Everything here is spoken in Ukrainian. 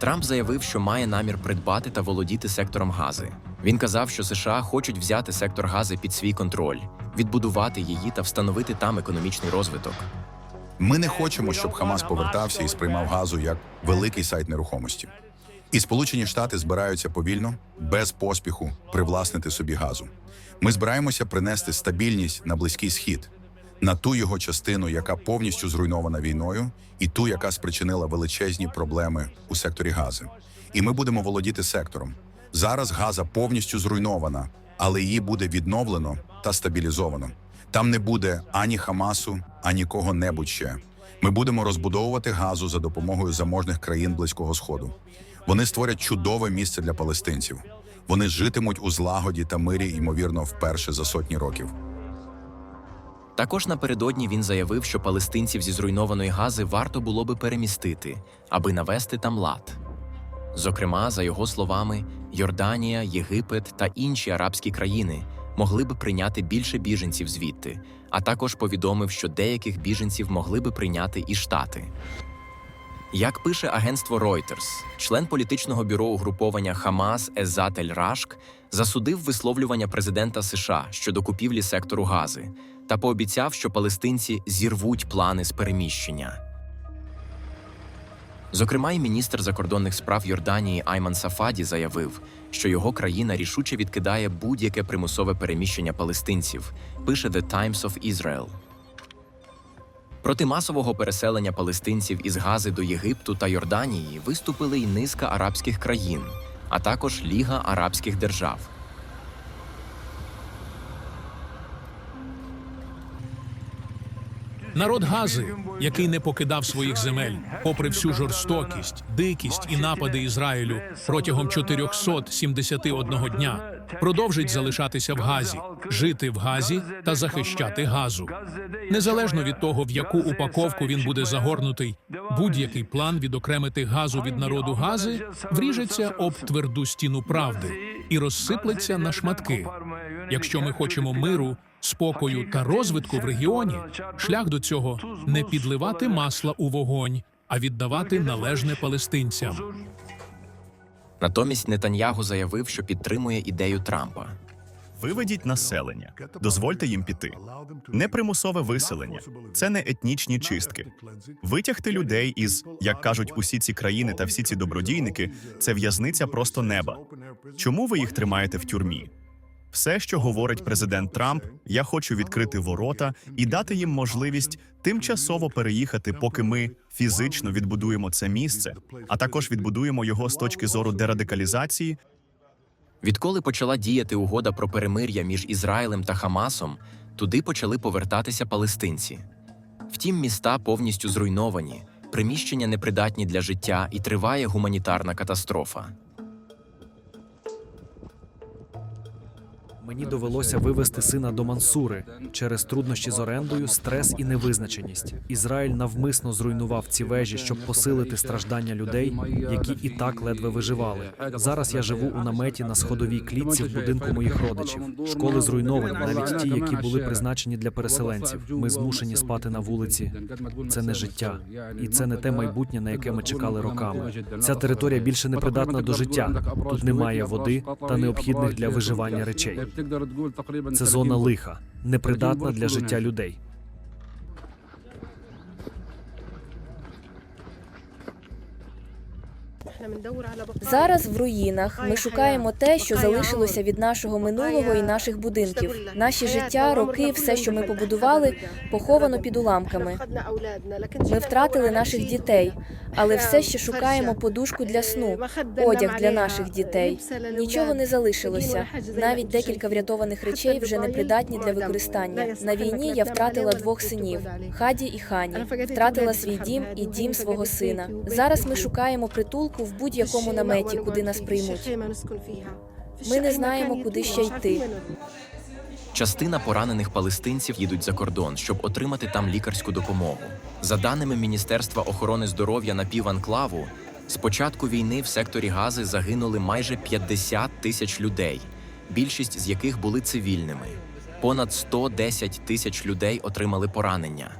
Трамп заявив, що має намір придбати та володіти сектором Гази. Він казав, що США хочуть взяти сектор Гази під свій контроль, відбудувати її та встановити там економічний розвиток. Ми не хочемо, щоб Хамас повертався і сприймав газу як великий сайт нерухомості. І Сполучені Штати збираються повільно, без поспіху, привласнити собі газу. Ми збираємося принести стабільність на близький схід, на ту його частину, яка повністю зруйнована війною, і ту, яка спричинила величезні проблеми у секторі гази. І ми будемо володіти сектором. Зараз газа повністю зруйнована, але її буде відновлено та стабілізовано. Там не буде ані Хамасу, ані кого-небудь ще. Ми будемо розбудовувати газу за допомогою заможних країн Близького Сходу. Вони створять чудове місце для палестинців. Вони житимуть у злагоді та мирі, ймовірно, вперше за сотні років. Також напередодні він заявив, що палестинців зі зруйнованої Гази варто було би перемістити, аби навести там лад. Зокрема, за його словами, Йорданія, Єгипет та інші арабські країни могли б прийняти більше біженців звідти, а також повідомив, що деяких біженців могли би прийняти і штати. Як пише агентство Reuters, член політичного бюро угруповання Хамас Езат Ель Рашк засудив висловлювання президента США щодо купівлі сектору Гази та пообіцяв, що палестинці зірвуть плани з переміщення. Зокрема, й міністр закордонних справ Йорданії Айман Сафаді заявив, що його країна рішуче відкидає будь-яке примусове переміщення палестинців, пише The Times of Israel. Проти масового переселення палестинців із Гази до Єгипту та Йорданії виступили й низка арабських країн, а також Ліга Арабських Держав. Народ Гази, який не покидав своїх земель, попри всю жорстокість, дикість і напади Ізраїлю протягом 471 дня, продовжить залишатися в Газі, жити в Газі та захищати Газу. Незалежно від того, в яку упаковку він буде загорнутий, будь-який план відокремити газу від народу Гази вріжеться об тверду стіну правди і розсиплеться на шматки. Якщо ми хочемо миру, спокою та розвитку в регіоні, шлях до цього не підливати масла у вогонь, а віддавати належне палестинцям. Натомість Нетаньягу заявив, що підтримує ідею Трампа. Виведіть населення, дозвольте їм піти. Непримусове виселення це не етнічні чистки. Витягти людей із, як кажуть усі ці країни та всі ці добродійники, це в'язниця просто неба. Чому ви їх тримаєте в тюрмі? Все, що говорить президент Трамп, я хочу відкрити ворота і дати їм можливість тимчасово переїхати, поки ми фізично відбудуємо це місце, а також відбудуємо його з точки зору дерадикалізації Відколи почала діяти угода про перемир'я між Ізраїлем та Хамасом, туди почали повертатися палестинці. Втім, міста повністю зруйновані, приміщення непридатні для життя і триває гуманітарна катастрофа. Мені довелося вивезти сина до Мансури через труднощі з орендою, стрес і невизначеність. Ізраїль навмисно зруйнував ці вежі, щоб посилити страждання людей, які і так ледве виживали. Зараз я живу у наметі на сходовій клітці в будинку моїх родичів. Школи зруйновані, навіть ті, які були призначені для переселенців. Ми змушені спати на вулиці. Це не життя, і це не те майбутнє, на яке ми чекали роками. Ця територія більше не придатна до життя. Тут немає води та необхідних для виживання речей. Це зона лиха, непридатна для життя людей. Зараз в руїнах ми шукаємо те, що залишилося від нашого минулого і наших будинків. Наші життя, роки, все, що ми побудували, поховано під уламками. Ми втратили наших дітей, але все ще шукаємо подушку для сну, одяг для наших дітей. Нічого не залишилося. Навіть декілька врятованих речей вже не придатні для використання. На війні я втратила двох синів Хаді і Хані. Втратила свій дім і дім свого сина. Зараз ми шукаємо притулку в будь-якому наметі, куди нас приймуть. Ми не знаємо, куди ще йти. Частина поранених палестинців їдуть за кордон, щоб отримати там лікарську допомогу. За даними Міністерства охорони здоров'я на піванклаву, з початку війни в секторі Гази загинули майже 50 тисяч людей, більшість з яких були цивільними. Понад 110 тисяч людей отримали поранення.